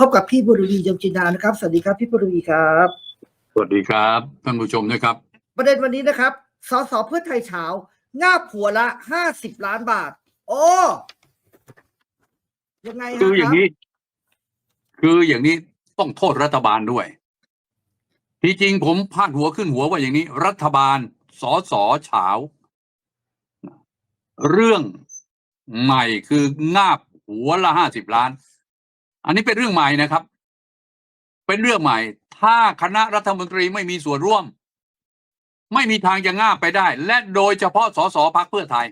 พบกับพี่บุรวียงจินดานะครับ สวัสดีครับพี่บุรวีครับ สวัสดีครับท่านผู้ชมนะครับ ประเด็นวันนี้นะครับสสเพื่อไทยเช้างาบหัวละห้าสิบล้านบาท โอ้ยังไงฮะคืออย่างนี้นี้ คืออย่างนี้ต้องโทษรัฐบาลด้วย ที่จริงผมพาดหัวขึ้นหัวว่าอย่างนี้ รัฐบาลสอสอเฉาเรื่องใหม่คืองาบหัวละห้าสิบล้าน อันนี้เป็นเรื่องใหม่นะครับ เป็นเรื่องใหม่ ถ้าคณะรัฐมนตรีไม่มีส่วนร่วม ไม่มีทางจะงาบไปได้ และโดยเฉพาะสสพักเพื่อไทย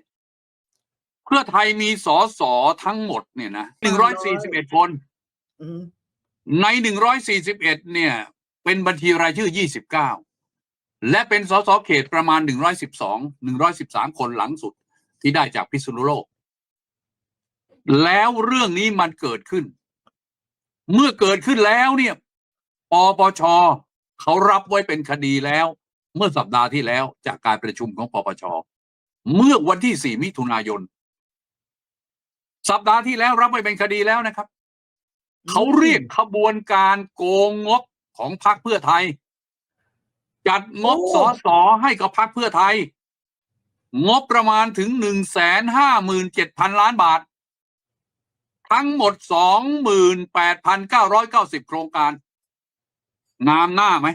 เพื่อไทยมีสสทั้งหมดเนี่ยนะหนึ่งร้อยสี่สิบเอ็ดคนอืมในหนึ่งร้อยสี่สิบเอ็ดเนี่ย เป็นบัญชีรายชื่อยี่สิบเก้าและเป็นสสเขตประมาณหนึ่งร้อยสิบสองหนึ่งร้อยสิบสามคนหลังสุดที่ได้จากพิษณุโลก แล้วเรื่องนี้มันเกิดขึ้น เมื่อเกิดขึ้นแล้วเนี่ยปปชเขารับไว้เป็นคดีแล้ว เมื่อสัปดาห์ที่แล้วจากการประชุมของปปชเมื่อวันที่สี่มิถุนายน สัปดาห์ที่แล้วรับไว้เป็นคดีแล้วนะครับ เขาเรียกขบวนการโกงงบของพรรคเพื่อไทย จัดงบสอสอให้กับพรรคเพื่อไทย งบประมาณถึงหนึ่งแสนห้าหมื่นเจ็ดพันล้านบาท ทั้งหมดสองหมื่นแปดพันเก้าร้อยเก้าสิบโครงการ งามหน้าไหม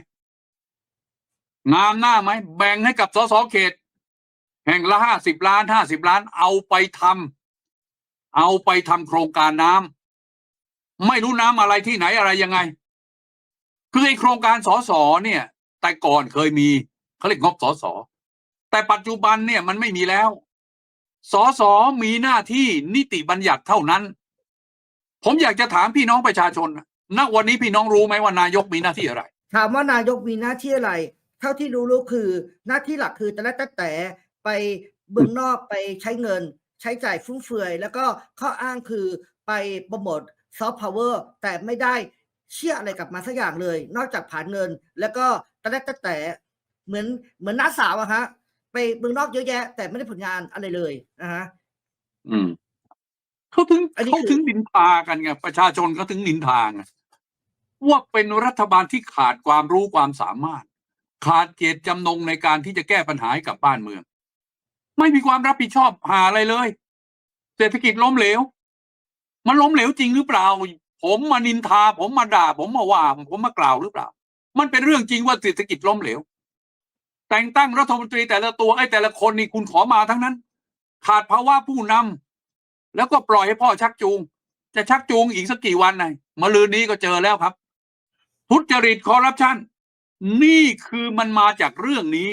งามหน้าไหม แบ่งให้กับสสเขต แห่งละห้าสิบล้านห้าสิบล้าน เอาไปทำเอาไปทำโครงการน้ำไม่รู้น้ำอะไรที่ไหนอะไรยังไง คือไอโครงการสสเนี่ย แต่ก่อนเคยมีเขาเรียกงบสสแต่ปัจจุบันเนี่ยมันไม่มีแล้วสสมีหน้าที่นิติบัญญัติเท่านั้น ผมอยากจะถามพี่น้องประชาชนนะณวันนี้พี่น้องรู้ไหมว่านายกมีหน้าที่อะไร ถามว่านายกมีหน้าที่อะไร เท่าที่รู้รู้คือหน้าที่หลักคือแต่ละแต่แต่ไปเบื้องนอกไปใช้เงิน ใช้จ่ายฟุ่มเฟือย แล้วก็ข้ออ้างคือไปโปรโมทซอฟต์พาวเวอร์แต่ไม่ได้เชื่ออะไรกลับมาสักอย่างเลย นอกจากผ่านเงิน แล้วก็แต่ละแต่แต่เหมือนเหมือนน้าสาวอะฮะ ไปเมืองนอกเยอะแยะ แต่ไม่ได้ผลงานอะไรเลยนะฮะอืม เขาถึงอันนี้เขาคือ ถึงนินทากันไงประชาชนเขาถึงนินทาไงว่าเป็นรัฐบาลที่ขาดความรู้ความสามารถ ขาดเจตจำนงในการที่จะแก้ปัญหาให้กับบ้านเมือง ไม่มีความรับผิดชอบหาอะไรเลย เศรษฐกิจล้มเหลว มันล้มเหลวจริงหรือเปล่า ผมมานินทา ผมมาด่า ผมมาว่า ผมมากล่าวหรือเปล่า มันเป็นเรื่องจริงว่าเศรษฐกิจล้มเหลว แต่งตั้งรัฐมนตรีแต่ละตัวไอ้แต่ละคนนี่คุณขอมาทั้งนั้น ขาดภาวะผู้นำ แล้วก็ปล่อยให้พ่อชักจูง จะชักจูงอีกสักกี่วันไงมาลืนนี้ก็เจอแล้วครับ ทุจริตคอร์รัปชันนี่คือมันมาจากเรื่องนี้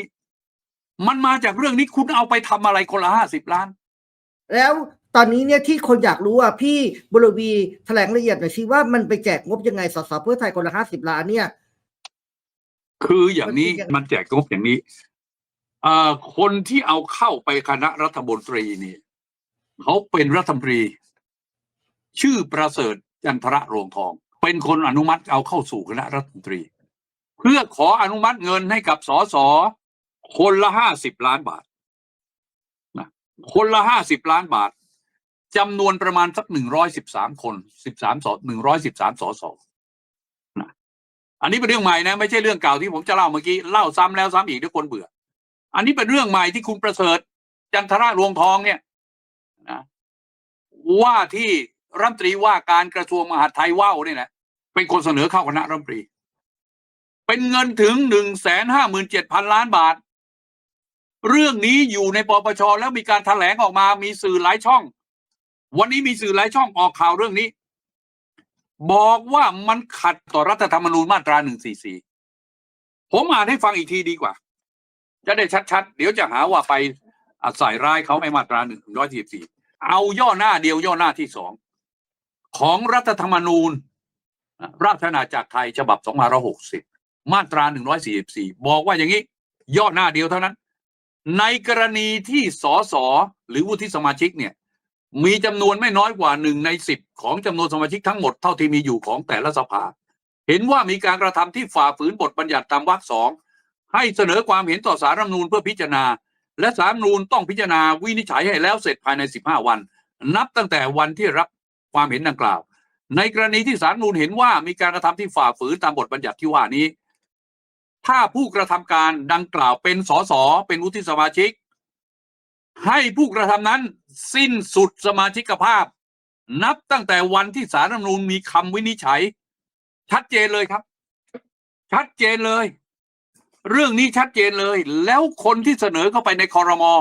มันมาจากเรื่องนี้คุณเอาไปทำอะไรคนละห้าสิบล้าน แล้วตอนนี้เนี่ยที่คนอยากรู้อะพี่บุรวีแถลงละเอียดหน่อยสิว่ามันไปแจกงบยังไงสสเพื่อไทยคนละห้าสิบล้านเนี่ย คืออย่างนี้มันเป็นยังไงมันแจกงบอย่างนี้เอ่อคนที่เอาเข้าไปคณะรัฐมนตรีนี่ เขาเป็นรัฐมนตรี ชื่อประเสริฐจันทระรงทอง เป็นคนอนุมัติเอาเข้าสู่คณะรัฐมนตรี เพื่อขออนุมัติเงินให้กับสสคนละห้าสิบล้านบาทนะคนละห้าสิบล้านบาทจำนวนประมาณสักหนึ่งร้อยสิบสามคนสิบสามสหนึ่งร้อยสิบสามสสอันนี้เป็นเรื่องใหม่นะ ไม่ใช่เรื่องเก่าที่ผมจะเล่าเมื่อกี้เล่าซ้ำแล้วซ้ำอีกด้วยคนเบื่อ อันนี้เป็นเรื่องใหม่ที่คุณประเสริฐจันทระรวงทองเนี่ย ว่าที่รัฐมนตรีว่าการกระทรวงมหาดไทยว่าวเนี่ยนะเป็นคนเสนอเข้าคณะรัฐมนตรี เป็นเงินถึงหนึ่งแสนห้าหมื่นเจ็ดพันล้านบาท เรื่องนี้อยู่ในปปชแล้วมีการแถลงออกมามีสื่อหลายช่อง วันนี้มีสื่อหลายช่องออกข่าวเรื่องนี้ บอกว่ามันขัดต่อรัฐธรรมนูญมาตราหนึ่งสี่สี่ผมอ่านให้ฟังอีกทีดีกว่า จะได้ชัดๆ เดี๋ยวจะหาว่าไปใส่ร้ายเขาไม่มาตราหนึ่งร้อยสี่สี่ เอาย่อหน้าเดียวย่อหน้าที่สองของรัฐธรรมนูญ ราชอาณาจักรไทยฉบับสองพันหกสิบมาตราหนึ่งร้อยสี่สี่บอกว่าอย่างนี้ ย่อหน้าเดียวเท่านั้น ในกรณีที่สสหรือวุฒิสมาชิกเนี่ย มีจำนวนไม่น้อยกว่าหนึ่งในสิบของจำนวนสมาชิกทั้งหมดเท่าที่มีอยู่ของแต่ละสภา เห็นว่ามีการกระทำที่ฝ่าฝืนบทบัญญัติตามวรรคสองให้เสนอความเห็นต่อสารรัฐมนูญเพื่อพิจารณา และสารนูญต้องพิจารณาวินิจฉัยให้แล้วเสร็จภายใน 15 วัน นับตั้งแต่วันที่รับความเห็นดังกล่าว ในกรณีที่ศารนูญเห็นว่ามีการกระทำที่ฝ่าฝืนตามบทบัญญัติที่ว่านี้ ถ้าผู้กระทำการดังกล่าวเป็นสสเป็นวุฒิสมาชิก ให้ผู้กระทำนั้นสิ้นสุดสมาชิกภาพ นับตั้งแต่วันที่สารรัฐมนูญมีคำวินิจฉัย ชัดเจนเลยครับ ชัดเจนเลย เรื่องนี้ชัดเจนเลย แล้วคนที่เสนอเข้าไปในคอรมอ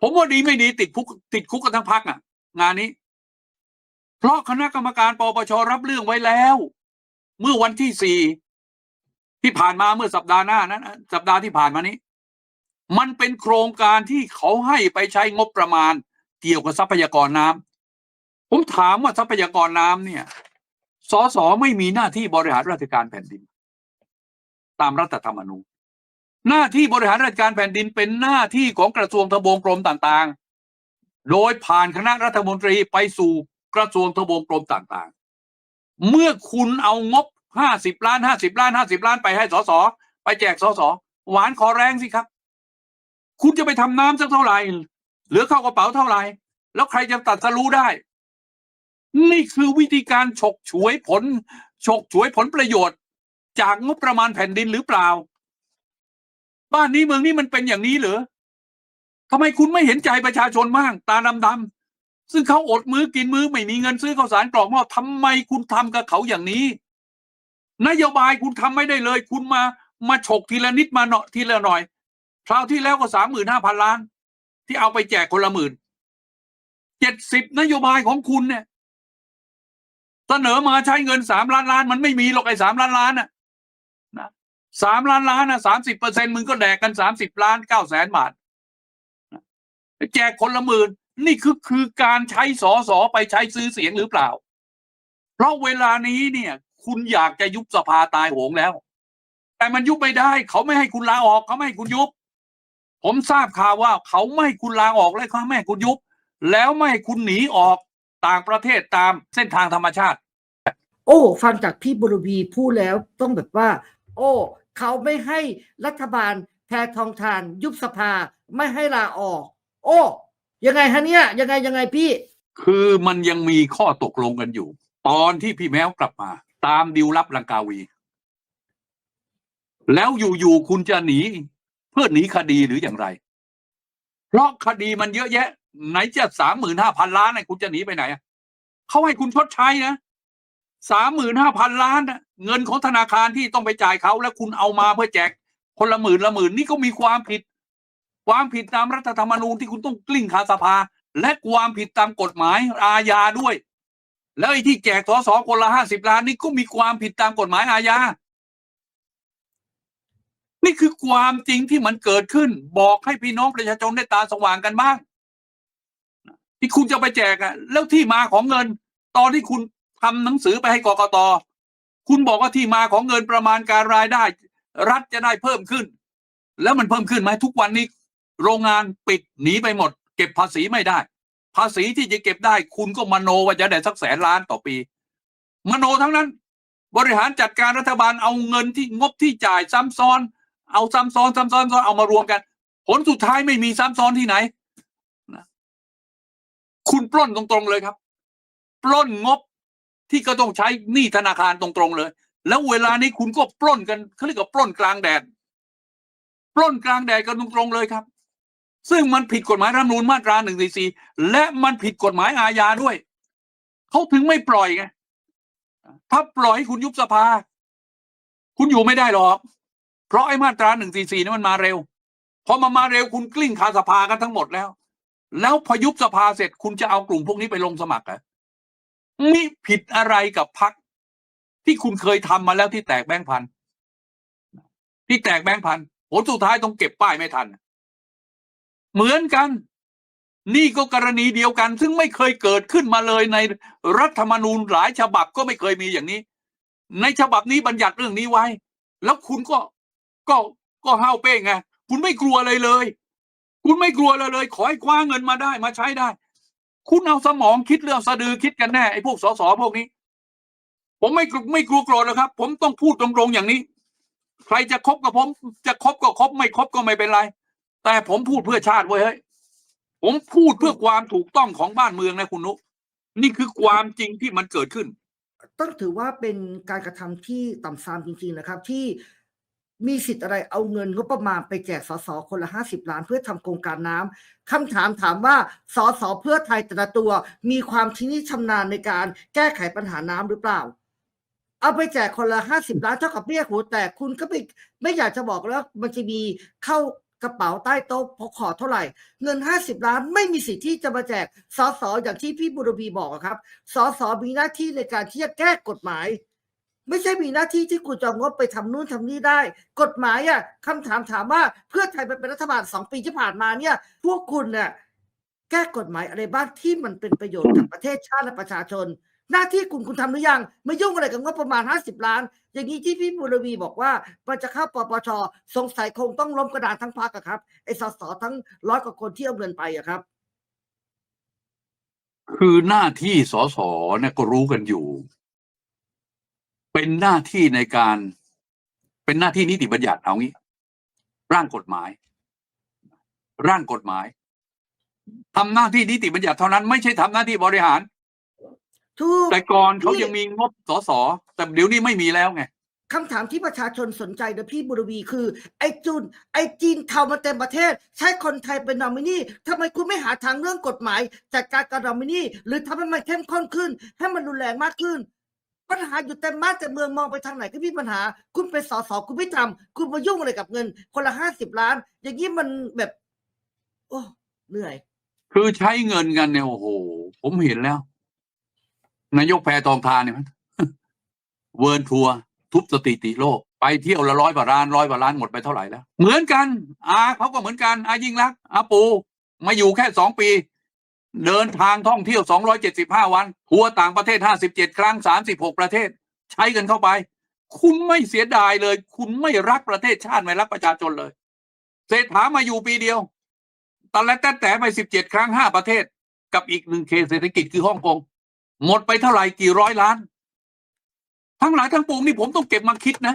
ผมว่าดีไม่ดีติดคุกติดคุกกันทั้งพักอะ งานนี้ เพราะคณะกรรมการปปชรับเรื่องไว้แล้ว เมื่อวันที่สี่ที่ผ่านมาเมื่อสัปดาห์หน้านั้นสัปดาห์ที่ผ่านมานี้ มันเป็นโครงการที่เขาให้ไปใช้งบประมาณ เกี่ยวกับทรัพยากรน้ำผมถามว่าทรัพยากรน้ำเนี่ยสสไม่มีหน้าที่บริหารราชการแผ่นดิน ตามรัฐธรรมนูญหน้าที่บริหารราชการแผ่นดินเป็นหน้าที่ของกระทรวงทบวงกรมต่างๆ โดยผ่านคณะรัฐมนตรีไปสู่กระทรวงทบวงกรมต่างๆ เมื่อคุณเอางบห้าสิบล้านห้าสิบล้านห้าสิบล้านไปให้สสไปแจกสสหวานขอแรงสิครับ คุณจะไปทำน้ำสักเท่าไหร่ เหลือเข้ากระเป๋าเท่าไหร่ แล้วใครจะตัดสรู้ได้ นี่คือวิธีการฉกฉวยผลฉกฉวยผลประโยชน์ จากงบประมาณแผ่นดินหรือเปล่า บ้านนี้เมืองนี้มันเป็นอย่างนี้เหรอทำไมคุณไม่เห็นใจประชาชนบ้างตาดำๆซึ่งเขาอดมื้อกินมื้อไม่มีเงินซื้อข้าวสารกล่องหม้อทำไมคุณทำกับเขาอย่างนี้ นโยบายคุณทำไม่ได้เลย คุณมามาฉกทีละนิดมาเนาะทีละหน่อยคราวที่แล้วก็สามหมื่นห้าพันล้าน ที่เอาไปแจกคนละหมื่นเจ็ดสิบนโยบายของคุณเนี่ยเสนอมาใช้เงินสามล้านล้าน มันไม่มีหรอกไอ้สามล้านล้านน่ะ สามล้านล้านนะสามสิบเปอร์เซ็นมึงก็แดกกันสามสิบล้านเก้าแสนบาทแจกคนละหมื่นนี่คือคือการใช้สอสอไปใช้ซื้อเสียงหรือเปล่า เพราะเวลานี้เนี่ย คุณอยากจะยุบสภาตายโหงแล้ว แต่มันยุบไม่ได้ เขาไม่ให้คุณลาออก เขาไม่ให้คุณยุบ ผมทราบข่าวว่า เขาไม่ให้คุณลาออกเลยเขาไม่ให้คุณยุบ แล้วไม่ให้คุณหนีออกต่างประเทศตามเส้นทางธรรมชาติ โอ้ ฟังจากพี่บุรวีพูดแล้วต้องแบบว่า โอ้ เขาไม่ให้รัฐบาลแพทองทาน ยุบสภาไม่ให้ลาออก โอ้ ยังไงฮะเนี่ยยังไงยังไงพี่ คือมันยังมีข้อตกลงกันอยู่ ตอนที่พี่แมวกลับมา ตามดิวลับลังกาวี แล้วอยู่ๆคุณจะหนี เพื่อหนีคดีหรืออย่างไร เพราะคดีมันเยอะแยะ ไหนจะสามหมื่นห้าพันล้านเนี่ยคุณจะหนีไปไหนเขาให้คุณชดใช้นะ สามหมื่นห้าพันล้านน่ะเงินของธนาคารที่ต้องไปจ่ายเขาแล้วคุณเอามาเพื่อแจกคนละหมื่นละหมื่นนี่ก็มีความผิด ความผิดตามรัฐธรรมนูญที่คุณต้องกลิ้งคาสภา และความผิดตามกฎหมายอาญาด้วย แล้วไอ้ที่แจกสอสอคนละห้าสิบล้านนี่ก็มีความผิดตามกฎหมายอาญานี่คือความจริงที่มันเกิดขึ้น บอกให้พี่น้องประชาชนได้ตาสว่างกันบ้างที่คุณจะไปแจกอะแล้วที่มาของเงิน ตอนที่คุณ ทำหนังสือไปให้กกตคุณบอกว่าที่มาของเงินประมาณการรายได้ รัฐจะได้เพิ่มขึ้น แล้วมันเพิ่มขึ้นไหมทุกวันนี้ โรงงานปิดหนีไปหมด เก็บภาษีไม่ได้ ภาษีที่จะเก็บได้ คุณก็มโนว่าจะได้สักแสนล้านต่อปี มโนทั้งนั้น บริหารจัดการรัฐบาลเอาเงินที่งบที่จ่ายซ้ำซ้อน เอาซ้ำซ้อน ซ้ำซ้อนซ้อนเอามารวมกัน ผลสุดท้ายไม่มีซ้ำซ้อนที่ไหนนะคุณปล้นตรงๆเลยครับ ปล้นงบ ที่ก็ต้องใช้หนี้ธนาคารตรงๆเลย แล้วเวลานี้คุณก็ปล้นกันเขาเรียกว่าปล้นกลางแดดปล้นกลางแดดกันตรงๆเลยครับ ซึ่งมันผิดกฎหมายรัฐมนูญมาตราหนึ่งสี่สี่และมันผิดกฎหมายอาญาด้วยเขาถึงไม่ปล่อยไงถ้าปล่อยให้คุณยุบสภา คุณอยู่ไม่ได้หรอก เพราะไอ้มาตราหนึ่งสี่สี่นี่มันมาเร็วพอมามาเร็วคุณกลิ้งคาสภากันทั้งหมดแล้ว แล้วพอยุบสภาเสร็จคุณจะเอากลุ่มพวกนี้ไปลงสมัครเหรอ นี่ผิดอะไรกับพักที่คุณเคยทำมาแล้วที่แตกแบงค์พันที่แตกแบงค์พันผลสุดท้ายต้องเก็บป้ายไม่ทัน เหมือนกัน นี่ก็กรณีเดียวกัน ซึ่งไม่เคยเกิดขึ้นมาเลยในรัฐธรรมนูญหลายฉบับก็ไม่เคยมีอย่างนี้ ในฉบับนี้บัญญัติเรื่องนี้ไว้ แล้วคุณก็ก็ก็ห้าวเป้งไงคุณไม่กลัวเลยเลย คุณไม่กลัวเลยเลย ขอให้คว้าเงินมาได้มาใช้ได้ คุณเอาสมองคิดเรื่องสะดือคิดกันแน่ไอ้พวกสสพวกนี้ ผมไม่กลัวไม่กลัวโกรธนะครับ ผมต้องพูดตรงๆอย่างนี้ ใครจะคบกับผม จะคบก็คบไม่คบก็ไม่เป็นไร แต่ผมพูดเพื่อชาติเว้ยเฮ้ยผมพูดเพื่อความถูกต้องของบ้านเมืองนะคุณนุ นี่คือความจริงที่มันเกิดขึ้น ต้องถือว่าเป็นการกระทำที่ต่ำซามจริงๆนะครับ ที่ มีสิทธิ์อะไรเอาเงินงบประมาณไปแจกสสคนละห้าสิบล้านเพื่อทำโครงการน้ำคำถามถามว่าสสเพื่อไทยแต่ละตัวมีความชินิชำนาญในการแก้ไขปัญหาน้ำหรือเปล่า เอาไปแจกคนละห้าสิบล้านเท่ากับเรียกหัวแต่คุณก็ไม่ไม่อยากจะบอกแล้วมันจะมีเข้ากระเป๋าใต้โต๊ะพอขอเท่าไหร่ เงินห้าสิบล้านไม่มีสิทธิ์ที่จะมาแจกสสอย่างที่พี่บุรบีบอกครับสสมีหน้าที่ในการที่จะแก้กฎหมาย ไม่ใช่มีหน้าที่ที่คุณจะงบไปทำนู่นทำนี่ได้ กฎหมายอะคำถามถามว่าเพื่อไทยไปเป็นรัฐบาลสองปีที่ผ่านมาเนี่ย พวกคุณเนี่ยแก้กฎหมายอะไรบ้างที่มันเป็นประโยชน์กับประเทศชาติและประชาชน หน้าที่คุณคุณทำหรือยังไม่ยุ่งอะไรกับงบประมาณห้าสิบล้าน อย่างนี้ที่พี่บุรวีบอกว่ามันจะเข้าปปชสงสัยคงต้องล้มกระดานทั้งพรรคครับไอ้สสทั้งร้อยกว่าคนที่เอาเงินไปอะครับ คือหน้าที่สสเนี่ยก็รู้กันอยู่ เป็นหน้าที่ในการ เป็นหน้าที่นิติบัญญัติเอางี้ ร่างกฎหมาย ร่างกฎหมายทำหน้าที่นิติบัญญัติเท่านั้นไม่ใช่ทำหน้าที่บริหารทุกแต่ก่อนเขานี่ยังมีงบสสแต่เดี๋ยวนี้ไม่มีแล้วไงคำถามที่ประชาชนสนใจนะพี่บุรวีคือ ไอ้จุน ไอ้จีนเทามาเต็มประเทศ ใช้คนไทยเป็นนอมินีทำไมคุณไม่หาทางเรื่องกฎหมายจัดการกับนอมินีหรือทำให้มันเข้มข้นขึ้น ให้มันรุนแรงมากขึ้น ปัญหาอยู่เต็มานแต่เมืองมองไปทางไหนก็มีปัญหา คุณเป็นสสคุณไม่ทำคุณมายุ่งอะไรกับเงิน คนละห้าสิบล้าน อย่างนี้มันแบบ โอ้เหนื่อย คือใช้เงินกันเนี่ยโอ้โห ผมเห็นแล้ว นายกแพทองทานเนี่ยมันเวิร์นทัวร์ทุบสถิติโลก ไปเที่ยวละร้อยกว่าล้านร้อยกว่าล้านหมดไปเท่าไหร่แล้ว เหมือนกันอาเขาก็เหมือนกันอายิ่งรักอาปูมาอยู่แค่สองปี เดินทางท่องเที่ยวสองร้อยเจ็ดสิบห้าวัน ทัวร์ต่างประเทศห้าสิบเจ็ดครั้งสามสิบหกประเทศ ใช้กันเข้าไป คุณไม่เสียดายเลย คุณไม่รักประเทศชาติไม่รักประชาชนเลย เศรษฐามาอยู่ปีเดียวตอนแรกแต่แต่ไปสิบเจ็ดครั้งห้าประเทศ กับอีกหนึ่งเคสเศรษฐกิจคือฮ่องกง หมดไปเท่าไหร่กี่ร้อยล้าน ทั้งหลายทั้งปวงนี่ผมต้องเก็บมาคิดนะ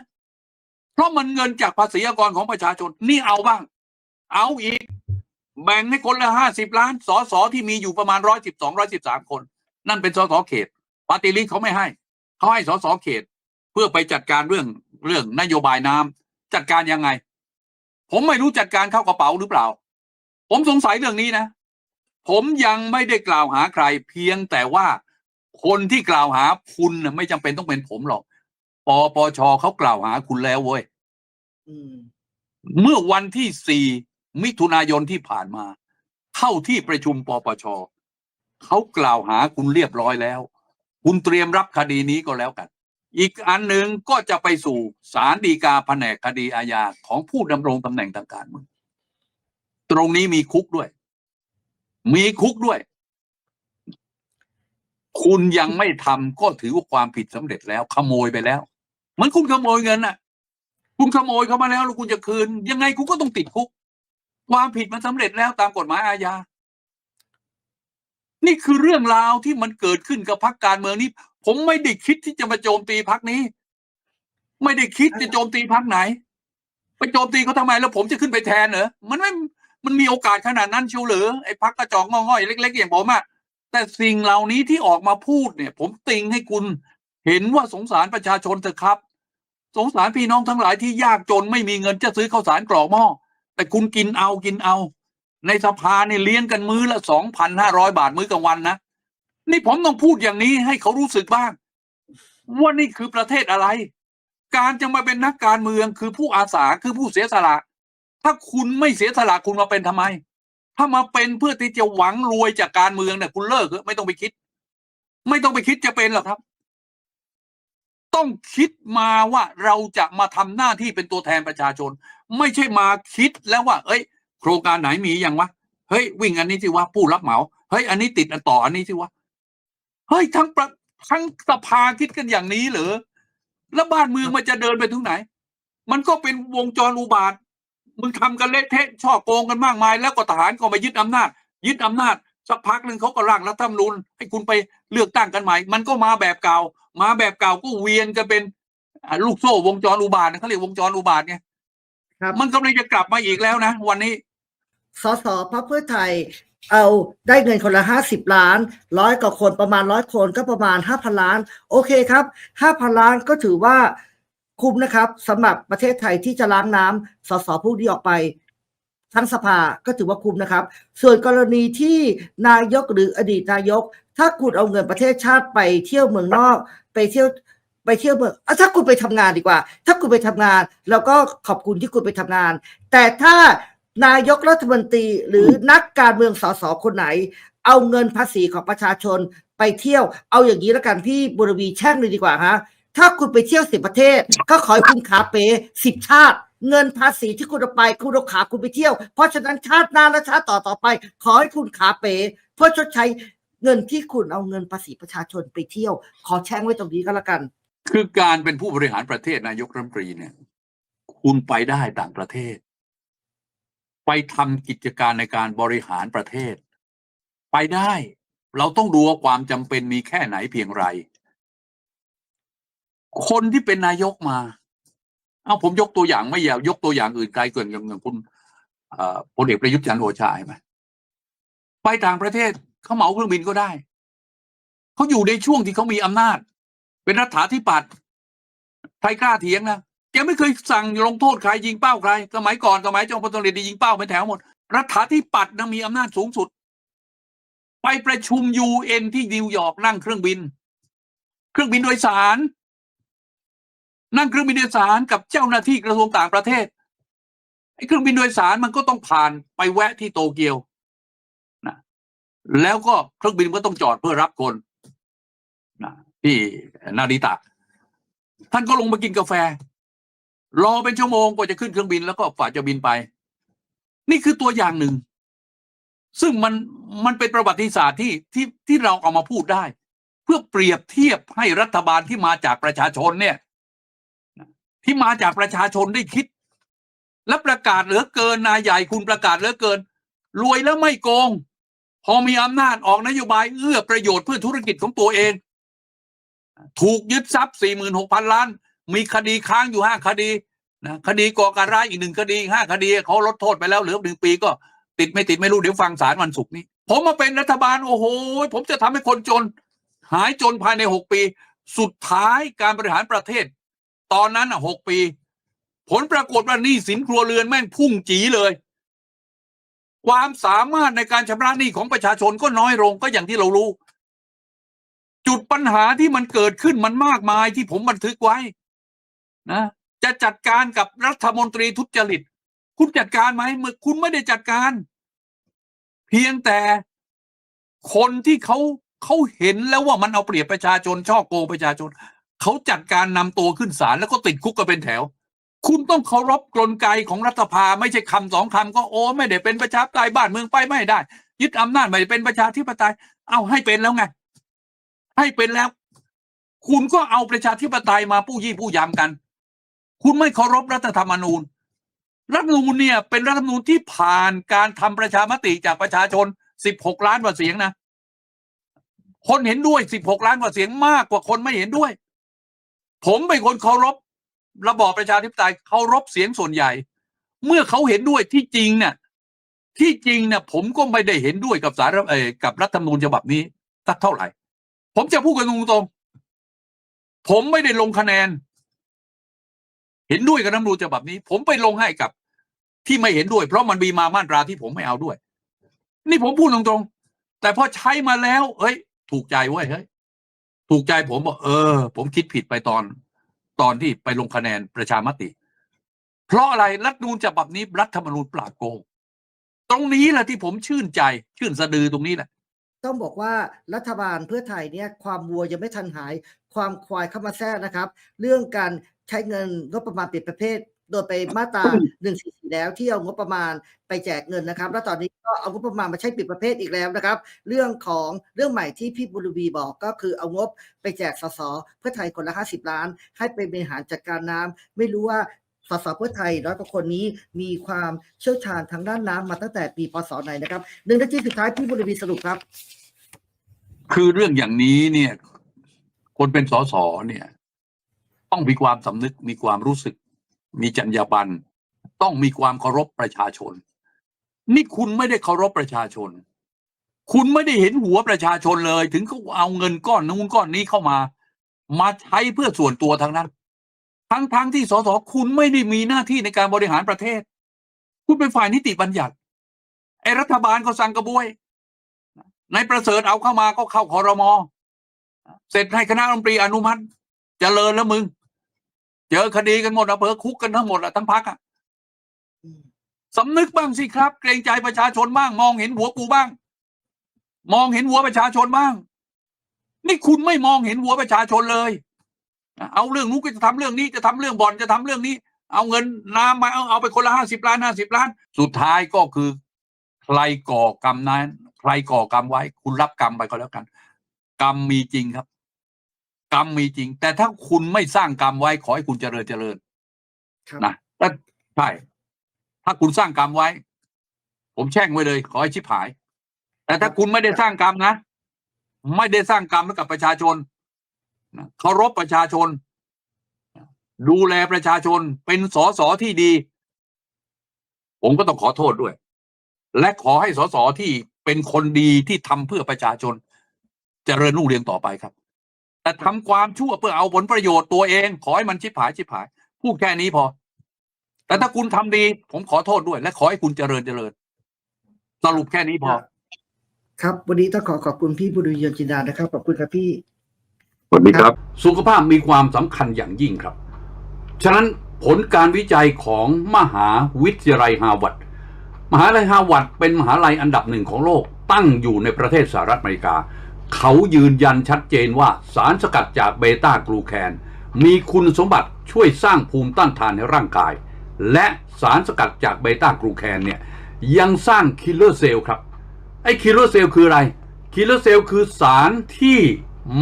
เพราะมันเงินจากภาษีอากรของประชาชน นี่เอาบ้าง เอาอีก แบ่งให้คนละห้าสิบล้านสอสอที่มีอยู่ประมาณร้อยสิบสองร้อยสิบสามคน นั่นเป็นสสเขตปาร์ตี้ลิสต์เขาไม่ให้ เขาให้สสเขต เพื่อไปจัดการเรื่องเรื่องนโยบายน้ำจัดการยังไง ผมไม่รู้จัดการเข้ากระเป๋าหรือเปล่า ผมสงสัยเรื่องนี้นะ ผมยังไม่ได้กล่าวหาใคร เพียงแต่ว่าคนที่กล่าวหาคุณน่ะไม่จำเป็นต้องเป็นผมหรอกปปชเขากล่าวหาคุณแล้วเว้ยอืมเมื่อวันที่สี่ มิถุนายนที่ผ่านมา เข้าที่ประชุมปปชเขากล่าวหาคุณเรียบร้อยแล้ว คุณเตรียมรับคดีนี้ก็แล้วกัน อีกอันหนึ่งก็จะไปสู่ศาลฎีกาแผนกคดีอาญาของผู้ดำรงตำแหน่งทางการเมืองตรงนี้มีคุกด้วย มีคุกด้วย คุณยังไม่ทำก็ถือว่าความผิดสำเร็จแล้ว ขโมยไปแล้วเหมือนคุณขโมยเงินน่ะ คุณขโมยเข้ามาแล้วแล้วคุณจะคืน ยังไงคุณก็ต้องติดคุก ความผิดมันสำเร็จแล้วตามกฎหมายอาญา นี่คือเรื่องราวที่มันเกิดขึ้นกับพรรคการเมืองนี้ ผมไม่ได้คิดที่จะมาโจมตีพรรคนี้ ไม่ได้คิดจะโจมตีพรรคไหน ไปโจมตีเขาทำไมแล้ว ผมจะขึ้นไปแทนเหรอ มันไม่ มันมีโอกาสขนาดนั้นเชียวหรือไอ้พรรคกระจอกงอง่อยเล็ก ๆ อย่างผมอะแต่สิ่งเหล่านี้ที่ออกมาพูดเนี่ย ผมติงให้คุณเห็นว่าสงสารประชาชนเถอะครับ สงสารพี่น้องทั้งหลายที่ยากจนไม่มีเงินจะซื้อข้าวสารกรอกหม้อ แต่คุณกินเอากินเอา ในสภาเนี่ยเลี้ยงกันมื้อละสองพันห้าร้อยบาทมื้อกลางวันนะนี่ผมต้องพูดอย่างนี้ให้เขารู้สึกบ้าง ว่านี่คือประเทศอะไร การจะมาเป็นนักการเมืองคือผู้อาสาคือผู้เสียสละ ถ้าคุณไม่เสียสละคุณมาเป็นทำไม ถ้ามาเป็นเพื่อที่จะหวังรวยจากการเมืองเนี่ยคุณเลิกเถอะไม่ต้องไปคิด ไม่ต้องไปคิดจะเป็นหรอกครับ ต้องคิดมาว่าเราจะมาทำหน้าที่เป็นตัวแทนประชาชน ไม่ใช่มาคิดแล้วว่า เอ้ย โครงการไหนมีอย่างวะเฮ้ยวิ่งอันนี้สิวะผู้รับเหมาเฮ้ยอันนี้ติดต่ออันนี้สิวะเฮ้ยทั้งประทั้งสภาคิดกันอย่างนี้เหรอแล้วบ้านเมืองมันจะเดินไปถึงไหน มันก็เป็นวงจรอุบาทมึงทำกันเละเทะช่อโกงกันมากมาย แล้วก็ทหารก็มายึดอำนาจ ยึดอำนาจ สักพักหนึ่งเขาก็ร่างรัฐธรรมนูญให้คุณไปเลือกตั้งกันใหม่ มันก็มาแบบเก่า มาแบบเก่าก็เวียนกันเป็นอ่าลูกโซ่วงจรอุบาทนะเขาเรียกวงจรอุบาทไงครับมันกำลังจะกลับมาอีกแล้วนะ วันนี้สสพรรคเพื่อไทย เอาได้เงินคนละห้าสิบล้านร้อยกว่าคนประมาณร้อยคนก็ประมาณห้าพันล้าน โอเคครับห้าพันล้านก็ถือว่าคุ้มนะครับสำหรับประเทศไทยที่จะล้างน้ำสสผู้นี้ออกไป ทั้งสภาก็ถือว่าคุ้มนะครับ ส่วนกรณีที่นายกหรืออดีตนายก ถ้าคุณเอาเงินประเทศชาติไปเที่ยวเมืองนอก ไปเที่ยวไปเที่ยวเมืองอถ้าคุณไปทำงานดีกว่า ถ้าคุณไปทำงาน แล้วก็ขอบคุณที่คุณไปทำงาน แต่ถ้านายกรัฐมนตรีหรือนักการเมืองสสคนไหน เอาเงินภาษีของประชาชนไปเที่ยว เอาอย่างนี้แล้วกันพี่บุรวีแช่งเลยดีกว่าฮะถ้าคุณไปเที่ยวสิบประเทศ ก็ขอให้คุณขาเป๋สิบชาติ เงินภาษีที่คุณเอาไป คุณเอาขาคุณไปเที่ยว เพราะฉะนั้นชาติหน้าและชาติต่อต่อไป ขอให้คุณขาเป๋เพื่อชดใช้เงินที่คุณเอาเงินภาษีประชาชนไปเที่ยว ขอแช่งไว้ตรงนี้ก็แล้วกัน คือการเป็นผู้บริหารประเทศนายกรัฐมนตรีเนี่ย คุณไปได้ต่างประเทศ ไปทำกิจการในการบริหารประเทศ ไปได้ เราต้องดูว่าความจำเป็นมีแค่ไหนเพียงไร คนที่เป็นนายกมา เอาผมยกตัวอย่างไม่อยากยกตัวอย่างอื่นไกลเกินอย่างคุณพลเอกประยุทธ์จันทร์โอชาใช่ไหมไปต่างประเทศเขาเหมาเครื่องบินก็ได้เขาอยู่ในช่วงที่เขามีอำนาจ เป็นรัฐาธิปัตย์ใครกล้าเถียงนะแกไม่เคยสั่งลงโทษใครยิงเป้าใคร สมัยก่อนสมัยจอมพลตรียิงเป้าไปแถวหมด รัฐาธิปัตย์นะมีอำนาจสูงสุด ไปประชุมยูเอ็นที่นิวยอร์กนั่งเครื่องบิน เครื่องบินโดยสาร นั่งเครื่องบินโดยสารกับเจ้าหน้าที่กระทรวงต่างประเทศไอ้เครื่องบินโดยสารมันก็ต้องผ่านไปแวะที่โตเกียวนะแล้วก็เครื่องบินก็ต้องจอดเพื่อรับคนนะที่นาริตะ ท่านก็ลงมากินกาแฟ รอเป็นชั่วโมงกว่าจะขึ้นเครื่องบินแล้วก็ฝ่าจะบินไป นี่คือตัวอย่างหนึ่ง ซึ่งมันมันเป็นประวัติศาสตร์ที่ที่ที่เราเอามาพูดได้ เพื่อเปรียบเทียบให้รัฐบาลที่มาจากประชาชนเนี่ย ที่มาจากประชาชนได้คิด และประกาศเหลือเกินนายใหญ่คุณประกาศเหลือเกิน รวยแล้วไม่โกง พอมีอำนาจออกนโยบายเอื้อประโยชน์เพื่อธุรกิจของตัวเอง ถูกยึดทรัพย์สี่หมื่นหกพันล้าน มีคดีค้างอยู่ห้าคดีนะคดีก่อการร้ายอีกหนึ่งคดีห้าคดีเขาลดโทษไปแล้วเหลือหนึ่งปีก็ติดไม่ติดไม่รู้เดี๋ยวฟังศาลวันศุกร์นี้ ผมมาเป็นรัฐบาลโอ้โห ผมจะทำให้คนจน หายจนภายในหกปี สุดท้ายการบริหารประเทศ ตอนนั้นอะหกปี ผลปรากฏว่าหนี้สินครัวเรือนแม่งพุ่งจีเลย ความสามารถในการชำระหนี้ของประชาชนก็น้อยลงก็อย่างที่เรารู้ จุดปัญหาที่มันเกิดขึ้นมันมากมายที่ผมบันทึกไว้ นะ จะจัดการกับรัฐมนตรีทุจริต คุณจัดการไหมเมื่อคุณไม่ได้จัดการ เพียงแต่คนที่เขาเขาเห็นแล้วว่ามันเอาเปรียบประชาชนช่อโกงประชาชน เขาจัดการนำตัวขึ้นศาลแล้วก็ติดคุกกันเป็นแถว คุณต้องเคารพกลไกของรัฐสภาไม่ใช่คำสองคำก็โอ้ไม่ได้เป็นประชาธิปไตยบ้านเมืองไปไม่ได้ ยึดอำนาจไม่ได้เป็นประชาธิปไตย เอาให้เป็นแล้วไง ให้เป็นแล้ว คุณก็เอาประชาธิปไตยมาผู้ยี่ผู้ยำกัน คุณไม่เคารพรัฐธรรมนูญ รัฐธรรมนูญเนี่ย เป็นรัฐธรรมนูญที่ผ่านการทำประชามติจากประชาชน16ล้านกว่าเสียงนะคนเห็นด้วย16ล้านกว่าเสียงมากกว่าคนไม่เห็นด้วย ผมเป็นคนเคารพระบอบประชาธิปไตยเคารพเสียงส่วนใหญ่ เมื่อเขาเห็นด้วยที่จริงเนี่ยที่จริงเนี่ยผมก็ไม่ได้เห็นด้วยกับสารเอ่อกับรัฐธรรมนูญฉบับนี้สักเท่าไหร่ ผมจะพูดกันตรงๆผมไม่ได้ลงคะแนน เห็นด้วยกับรัฐธรรมนูญฉบับนี้ ผมไปลงให้กับที่ไม่เห็นด้วย เพราะมันมีมามาตราที่ผมไม่เอาด้วย นี่ผมพูดตรงๆแต่พอใช้มาแล้วเฮ้ย ถูกใจเว้ยเฮ้ย ถูกใจผมบอกเออ ผมคิดผิดไปตอน ตอนที่ไปลงคะแนนประชามติ เพราะอะไรรัฐนูญฉบับนี้รัฐธรรมนูญปราบโกง ตรงนี้แหละที่ผมชื่นใจ ชื่นสะดือตรงนี้แหละต้องบอกว่ารัฐบาลเพื่อไทยเนี่ยความวัวยังไม่ทันหาย ความควายเข้ามาแทรกนะครับ เรื่องการใช้เงินงบประมาณปิดประเภท โดยไปมาตราหนึ่งสี่แล้วที่เอางบประมาณไปแจกเงินนะครับ แล้วตอนนี้ก็เอางบประมาณมาใช้ปิดประเภทอีกแล้วนะครับ เรื่องของเรื่องใหม่ที่พี่บุรวีบอกก็คือเอางบไปแจกสสเพื่อไทยคนละห้าสิบล้าน ให้ไปบริหารจัดการน้ำไม่รู้ว่าสสเพื่อไทยร้อยกว่าคนนี้มีความเชี่ยวชาญทางด้านน้ำมาตั้งแต่ปีพศไหนนะครับหนึ่งนาทีสุดท้ายพี่บุรวีสรุปครับ คือเรื่องอย่างนี้เนี่ย คนเป็นสสเนี่ย ต้องมีความสำนึกมีความรู้สึก มีจรรยาบรรณต้องมีความเคารพประชาชน นี่คุณไม่ได้เคารพประชาชน คุณไม่ได้เห็นหัวประชาชนเลย ถึงเขาเอาเงินก้อนนู้นก้อนนี้เข้ามา มาใช้เพื่อส่วนตัวทั้งนั้น ทั้งทั้งที่สสคุณไม่ได้มีหน้าที่ในการบริหารประเทศ คุณเป็นฝ่ายนิติบัญญัติไอ้รัฐบาลก็สั่งกระบวยในประเสริฐเอาเข้ามาก็เข้าคอรมอเสร็จให้คณะรัฐมนตรีอนุมัติเจริญแล้วมึง เจอคดีกันหมดอะเผลอคุกกันทั้งหมดอะทั้งพักอะอืมสำนึกบ้างสิครับ เกรงใจประชาชนบ้าง มองเห็นหัวกูบ้าง มองเห็นหัวประชาชนบ้าง นี่คุณไม่มองเห็นหัวประชาชนเลยนะเอาเรื่องนู้นก็จะทำเรื่องนี้จะทำเรื่องบ่อนจะทำเรื่องนี้ เอาเงินน้ำมาเอาเอาไปคนละห้าสิบล้านห้าสิบล้าน สุดท้ายก็คือ ใครก่อกรรมนั้น ใครก่อกรรมไว้ คุณรับกรรมไปก็แล้วกัน กรรมมีจริงครับก รรมมีจริง แต่ถ้าคุณไม่สร้างกรรมไว้ขอให้คุณเจริญเจริญครับนะแต่ใช่ถ้าคุณสร้างกรรมไว้ ผมแช่งไว้เลย ขอให้ชิบหาย แต่ถ้าคุณไม่ได้สร้างกรรมนะไม่ได้สร้างกรรมให้กับประชาชนนะเคารพประชาชน ดูแลประชาชนเป็นสสที่ดี ผมก็ต้องขอโทษด้วย และขอให้สสที่เป็นคนดีที่ทำเพื่อประชาชนเจริญรุ่งเรืองต่อไปครับ แต่ทำความชั่วเพื่อเอาผลประโยชน์ตัวเอง ขอให้มันชิบหายชิบหาย พูดแค่นี้พอ แต่ถ้าคุณทำดี ผมขอโทษด้วย และขอให้คุณเจริญเจริญ สรุปแค่นี้พอ ครับวันนี้ต้องขอขอบคุณพี่บุรุษยนต์จินดานะครับขอบคุณครับพี่สวัสดีครับ สุขภาพมีความสำคัญอย่างยิ่งครับ ฉะนั้นผลการวิจัยของมหาวิทยาลัยฮาร์วาร์ดมหาลัยฮาร์วาร์ดเป็นมหาลัยอันดับหนึ่งของโลกตั้งอยู่ในประเทศสหรัฐอเมริกา เขายืนยันชัดเจนว่าสารสกัดจากเบต้ากลูแคน มีคุณสมบัติช่วยสร้างภูมิต้านทานในร่างกาย และสารสกัดจากเบต้ากลูแคนเนี่ยยังสร้างคิลเลอร์เซลล์ครับ ไอ้คิลเลอร์เซลล์คืออะไร คิลเลอร์เซลล์คือสารที่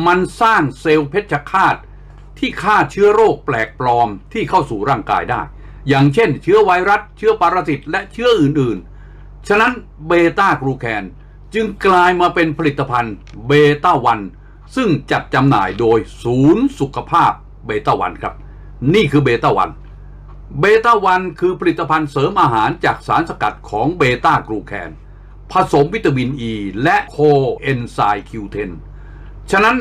มันสร้างเซลล์เพชฌฆาตที่ฆ่าเชื้อโรคแปลกปลอมที่เข้าสู่ร่างกายได้ อย่างเช่น เชื้อไวรัส เชื้อปรสิตและเชื้ออื่นๆ ฉะนั้นเบต้ากลูแคน จึงกลายมาเป็นผลิตภัณฑ์เบต้าวันซึ่งจัดจำหน่ายโดยศูนย์สุขภาพเบต้าวันครับ นี่คือเบต้าวันเบต้าวันคือผลิตภัณฑ์เสริมอาหารจากสารสกัดของเบต้ากลูแคน ผสมวิตามินอ e ีและโคเอนไซม์ Q10 ฉะนั้น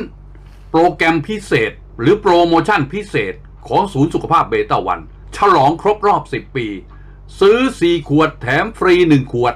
โปรแกรมพิเศษหรือโปรโมชั่นพิเศษของศูนย์สุขภาพเบต้าวัน ฉลองครบรอบ 10 ปี ซื้อ 4 ขวดแถมฟรี 1 ขวด